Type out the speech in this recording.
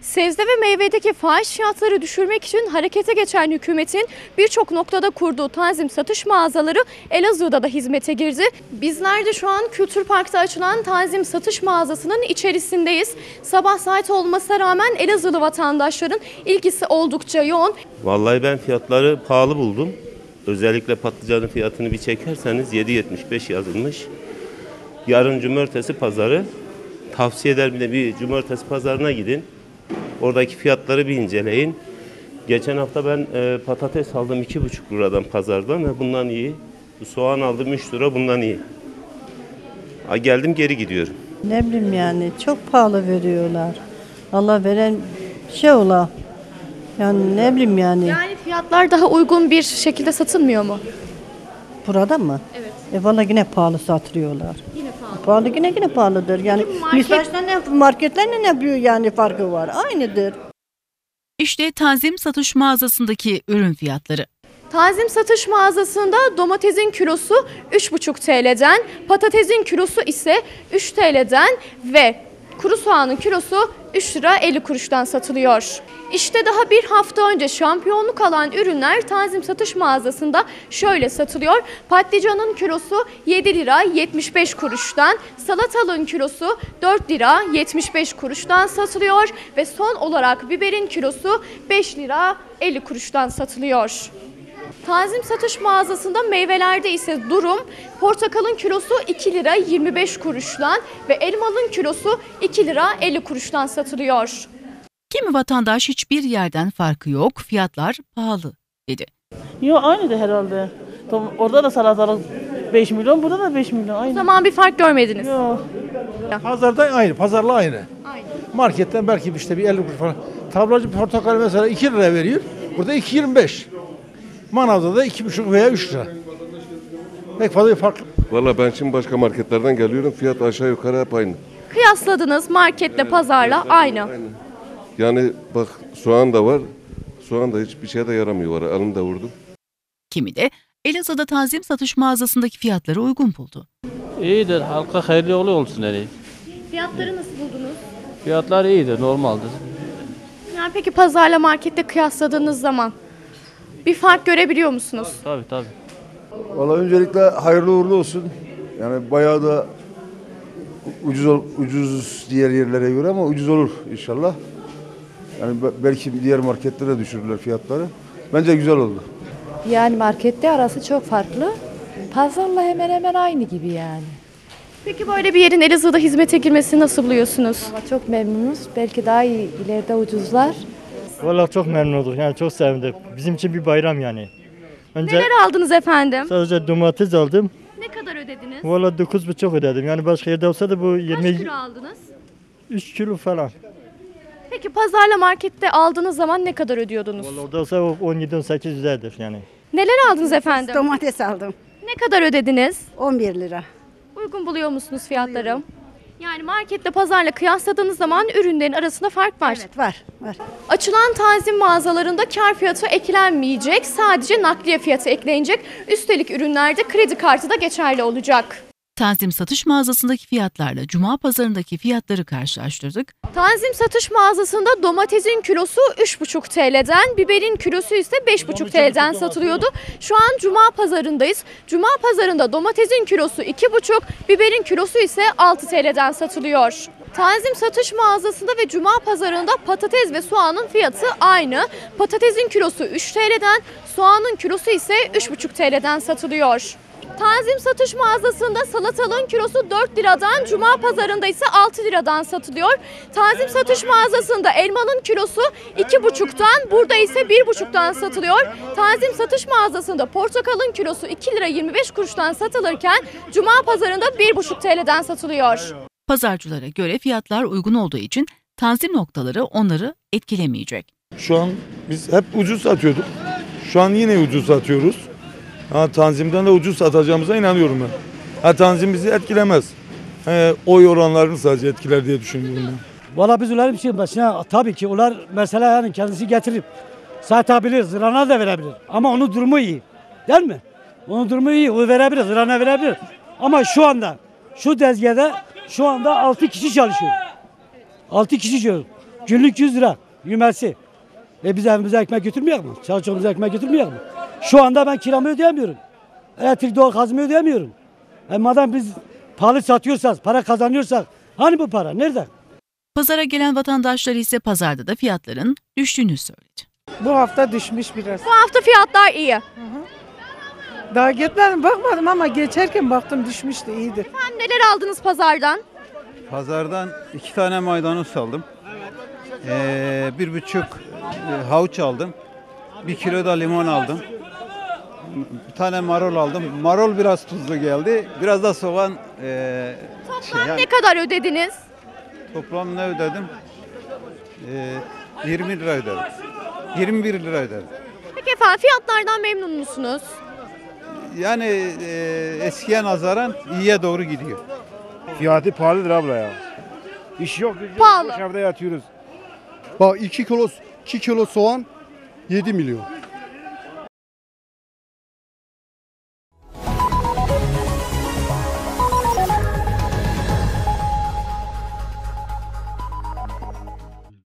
Sebze ve meyvedeki fahiş fiyatları düşürmek için harekete geçen hükümetin birçok noktada kurduğu tanzim satış mağazaları Elazığ'da da hizmete girdi. Bizler de şu an Kültür Park'ta açılan tanzim satış mağazasının içerisindeyiz. Sabah saat olmasına rağmen Elazığlı vatandaşların ilgisi oldukça yoğun. Vallahi ben fiyatları pahalı buldum. Özellikle patlıcanın fiyatını bir çekerseniz 7.75 yazılmış. Yarın cumartesi pazarı. Tavsiye ederim de bir cumartesi pazarına gidin. Oradaki fiyatları bir inceleyin. Geçen hafta ben e, patates aldım 2,5 liradan pazardan ve bundan iyi. Soğan aldım 3 lira bundan iyi. Ha, geldim geri gidiyorum. Ne bileyim yani çok pahalı veriyorlar. Allah veren şey ola. Yani ne bileyim yani. Yani fiyatlar daha uygun bir şekilde satılmıyor mu? Burada mı? Evet. E valla yine pahalı satılıyorlar. Pahalı. Pahalı yine yine pahalıdır. Yani market- Misaç'ta ne marketlerle ne büyük yani farkı var. Aynıdır. İşte tanzim satış mağazasındaki ürün fiyatları. Tanzim satış mağazasında domatesin kilosu 3,5 TL'den, patatesin kilosu ise 3 TL'den ve kuru soğanın kilosu 3 lira 50 kuruştan satılıyor. İşte daha bir hafta önce şampiyonluk alan ürünler Tanzim satış mağazasında şöyle satılıyor. Patlıcanın kilosu 7 lira 75 kuruştan, salatalığın kilosu 4 lira 75 kuruştan satılıyor ve son olarak biberin kilosu 5 lira 50 kuruştan satılıyor. Tanzim satış mağazasında meyvelerde ise durum portakalın kilosu 2 lira 25 kuruştan ve elmanın kilosu 2 lira 50 kuruştan satılıyor. Kimi vatandaş hiçbir yerden farkı yok, fiyatlar pahalı dedi. Yo aynı da herhalde. Tamam, orada da salatalık 5 milyon, burada da 5 milyon O aynı. zaman bir fark görmediniz. Yo. Pazarda aynı, pazarla aynı. Aynı. Marketten belki işte bir 50 kuruş falan. Tablacı portakal mesela 2 lira veriyor. Burada 2.25. Manavda da 2,5 veya 3 lira. Pek fazla bir fark Valla ben şimdi başka marketlerden geliyorum. Fiyat aşağı yukarı hep aynı. Kıyasladınız marketle pazarla aynı. Yani bak soğan da var. Soğan da hiçbir şeye de yaramıyor var. Elim de vurdum. Kimi de Elazığ'da tanzim satış mağazasındaki fiyatları uygun buldu. İyidir, halka hayırlı yolu olsun yani. Fiyatları nasıl buldunuz? Fiyatlar iyidir, normaldir. Yani peki pazarla markette kıyasladığınız zaman bir fark görebiliyor musunuz? Tabii tabii. Valla öncelikle hayırlı uğurlu olsun. Yani bayağı da ucuz ol- ucuz diğer yerlere göre ama ucuz olur inşallah. Yani be- belki diğer marketlere düşürürler fiyatları. Bence güzel oldu. Yani markette arası çok farklı. Pazarla hemen hemen aynı gibi yani. Peki böyle bir yerin Elazığ'da hizmete girmesini nasıl buluyorsunuz? Ama çok memnunuz. Belki daha iyi ileride ucuzlar. Vallahi çok memnun olduk. Yani çok sevindik. Bizim için bir bayram yani. Önce Neler aldınız efendim? sadece domates aldım. Ne kadar ödediniz? Vallahi 9,5 ödedim. Yani başka yerde olsa da bu Kaç 23 kilo aldınız? kilo falan. Peki pazarla markette aldığınız zaman ne kadar ödüyordunuz? Vallahi orada olsa o 17-18 güzeldir yani. Neler aldınız efendim? Domates aldım. Ne kadar ödediniz? 11 lira. Uygun buluyor musunuz fiyatları? Yani marketle pazarla kıyasladığınız zaman ürünlerin arasında fark var. Evet var. Var. Açılan tanzim mağazalarında kar fiyatı eklenmeyecek. Sadece nakliye fiyatı eklenecek. Üstelik ürünlerde kredi kartı da geçerli olacak. Tanzim satış mağazasındaki fiyatlarla Cuma pazarındaki fiyatları karşılaştırdık. Tanzim satış mağazasında domatesin kilosu 3,5 TL'den, biberin kilosu ise 5,5 TL'den satılıyordu. Şu an Cuma pazarındayız. Cuma pazarında domatesin kilosu 2,5, biberin kilosu ise 6 TL'den satılıyor. Tanzim satış mağazasında ve Cuma pazarında patates ve soğanın fiyatı aynı. Patatesin kilosu 3 TL'den, soğanın kilosu ise 3,5 TL'den satılıyor. Tanzim satış mağazasında salatalığın kilosu 4 liradan, Cuma pazarında ise 6 liradan satılıyor. Tanzim satış mağazasında elmanın kilosu 2,5'tan, burada ise 1,5'tan satılıyor. Tanzim satış mağazasında portakalın kilosu 2 lira 25 kuruştan satılırken, Cuma pazarında 1,5 TL'den satılıyor. Pazarcılara göre fiyatlar uygun olduğu için tanzim noktaları onları etkilemeyecek. Şu an biz hep ucuz satıyorduk. Şu an yine ucuz satıyoruz. Ha, tanzimden de ucuz satacağımıza inanıyorum ben. Ha, tanzim bizi etkilemez. He, oy oranlarını sadece etkiler diye düşünüyorum ben. Valla biz onların bir şey başına tabii ki onlar mesela yani kendisi getirip satabilir, zırana da verebilir. Ama onun durumu iyi. Değil mi? Onun durumu iyi. O verebilir, zırana verebilir. Ama şu anda şu dezgede şu anda 6 kişi çalışıyor. 6 kişi çalışıyor. Günlük 100 lira yümesi. E biz evimize ekmek götürmüyor mu? Çalışmamıza ekmek götürmüyor mu? Şu anda ben kiramı ödeyemiyorum. Elektrik doğal gazımı ödeyemiyorum. E madem biz pahalı satıyorsak, para kazanıyorsak hani bu para? Nerede? Pazara gelen vatandaşlar ise pazarda da fiyatların düştüğünü söyledi. Bu hafta düşmüş biraz. Bu hafta fiyatlar iyi. Daha gitmedim bakmadım ama geçerken baktım düşmüştü iyidir. Efendim neler aldınız pazardan? Pazardan iki tane maydanoz aldım. Ee, bir buçuk e, havuç aldım. Bir kilo da limon aldım. Bir tane marul aldım. Marul biraz tuzlu geldi. Biraz da soğan e, şey, yani Ne kadar ödediniz? toplam ne ödedim? Ee, 20 lira ödedim. 21 lira ödedim. Peki efendim fiyatlardan memnun musunuz? Yani e, eskiye nazaran iyiye doğru gidiyor. Fiyatı pahalıdır abla ya. İş yok, gücü yok. Pahalı. Boş evde yatıyoruz. Bak 2 kilo 2 kilo soğan 7 milyon.